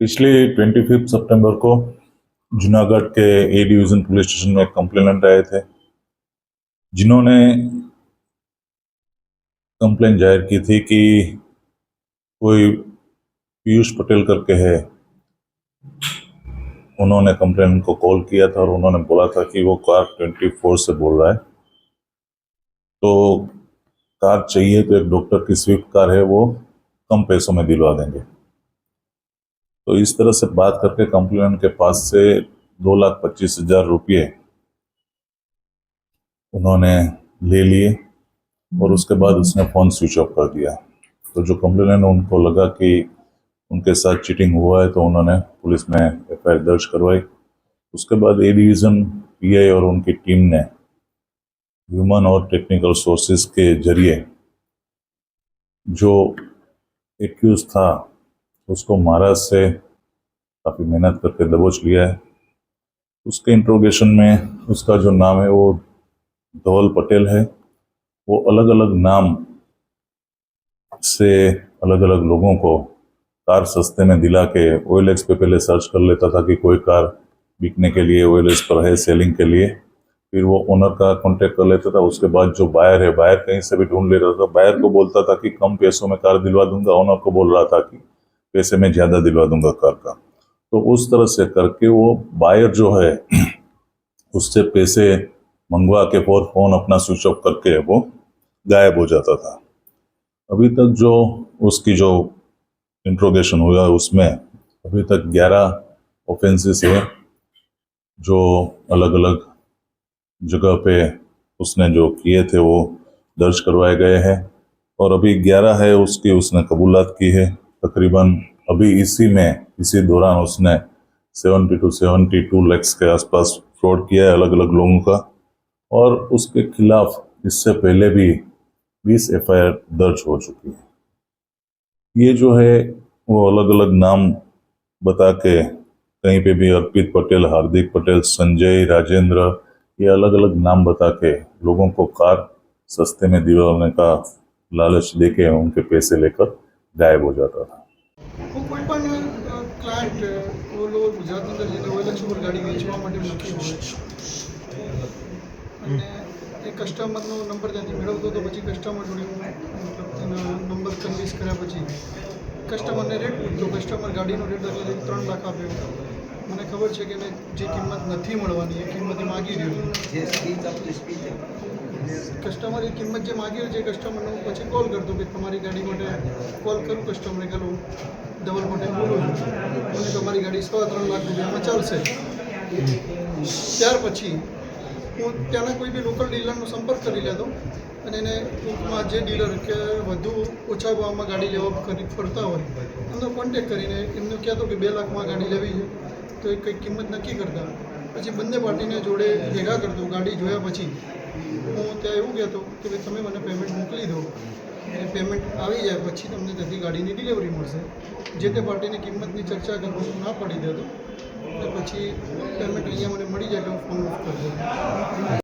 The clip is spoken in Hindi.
पिछले ट्वेंटी फिफ्थ सितंबर को जूनागढ़ के ए डिवीज़न पुलिस स्टेशन में कंप्लेनेंट आए थे, जिन्होंने कंप्लेन ज़ाहिर की थी कि कोई पीयूष पटेल करके है। उन्होंने कंप्लेन को कॉल किया था और उन्होंने बोला था कि वो कार ट्वेंटी फोर से बोल रहा है। तो कार चाहिए तो एक डॉक्टर की स्विफ्ट कार है, वो कम पैसों में दिलवा देंगे। तो इस तरह से बात करके कंप्लेन के पास से दो लाख पच्चीस हज़ार रुपये उन्होंने ले लिए और उसके बाद उसने फ़ोन स्विच ऑफ़ कर दिया। तो जो कंप्लेन उनको लगा कि उनके साथ चीटिंग हुआ है तो उन्होंने पुलिस में एफ़ दर्ज करवाई। उसके बाद ए डिवीज़न पीआई और उनकी टीम ने ह्यूमन और टेक्निकल सोर्सेज के ज़रिए जो एक्यूज था उसको महाराष्ट्र से काफ़ी मेहनत करके दबोच लिया है। उसके इंट्रोगेशन में उसका जो नाम है वो धवल पटेल है। वो अलग अलग नाम से अलग अलग लोगों को कार सस्ते में दिला के ओएल पे पहले सर्च कर लेता था कि कोई कार बिकने के लिए ओएल पर है सेलिंग के लिए। फिर वो ओनर का कांटेक्ट कर लेता था। उसके बाद जो बायर है बायर कहीं से भी ढूंढ लेता था। बायर को बोलता था कि कम पैसों में कार दिलवा दूँगा। ओनर को बोल रहा था कि पैसे में ज़्यादा दिलवा दूँगा कार का। तो उस तरह से करके वो बायर जो है, उससे पैसे मंगवा के फोर फ़ोन अपना स्विच ऑफ़ करके वो गायब हो जाता था। अभी तक जो उसकी जो इंट्रोगेशन हुआ उसमें, अभी तक 11 ऑफेंसेस है, जो अलग अलग जगह पे उसने जो किए थे वो दर्ज करवाए गए हैं। और अभी 11 है उसकी उसने कबूलात की है। तकरीबन अभी इसी में, इसी दौरान उसने 70 टू 72 लैक्स के आसपास फ्रॉड किया है अलग अलग लोगों का। और उसके खिलाफ इससे पहले भी 20 एफआईआर दर्ज हो चुकी है। ये जो है, वो अलग अलग नाम बता के कहीं पे भी अर्पित पटेल, हार्दिक पटेल, संजय, राजेंद्र, ये अलग अलग नाम बता के लोगों को कार सस्ते में दिलवाने का लालच देके उनके पैसे लेकर गायब हो जाता था હું કોઈ પણ ક્લાયન્ટ ઓલો ગુજરાતની અંદર જેને ઓઇલ એક્સપોર્ટ ગાડી વેચવા માટે મૂકી હોય અને એ કસ્ટમરનો નંબર ત્યાંથી મેળવતો તો પછી કસ્ટમર જોડે હું મતલબ એનો નંબર કન્વિન્સ કર્યા પછી કસ્ટમરને રેટ પૂછતો કસ્ટમર ગાડીનો રેટ એટલે ત્રણ લાખ આપ્યો મને ખબર છે કે એને જે કિંમત નથી મળવાની એ કિંમત એ માગી રહ્યો છે જે સ્પીચ આપણી સ્પીચ કસ્ટમર એ કિંમત જે માગી રહ્યો છે કસ્ટમરને હું પછી કોલ કરતો કે તમારી ગાડી માટે કોલ કરું કસ્ટમરને કે હું ડબલ માટે બોલું અને તમારી ગાડી સવા ત્રણ લાખ રૂપિયામાં ચાલશે. ત્યાર પછી હું ત્યાંના કોઈ બી લોકલ ડીલરનો સંપર્ક કરી લેતો અને એને ટૂંકમાં જે ડીલર કે વધુ ઓછા ભાવમાં ગાડી લેવા કરી ફરતા હોય, એમનો કોન્ટેક કરીને એમને કહેતો કે બે લાખમાં ગાડી લેવી છે. તો એ કંઈક કિંમત નક્કી કરતા. પછી બંને પાર્ટીને જોડે ભેગા કરતો ગાડી જોયા પછી હું ત્યાં એવું કહેતો કે ભાઈ તમે મને પેમેન્ટ મોકલી દો. અને પેમેન્ટ આવી જાય પછી તમને ત્યાંથી ગાડીની ડિલિવરી મળશે. જે તે પાર્ટીની કિંમતની ચર્ચા કરવાનું ના પડી દેતો અને પછી પેમેન્ટ અહીંયા મને મળી જાય એટલે હું ફોન ઓફ કરી દઉં.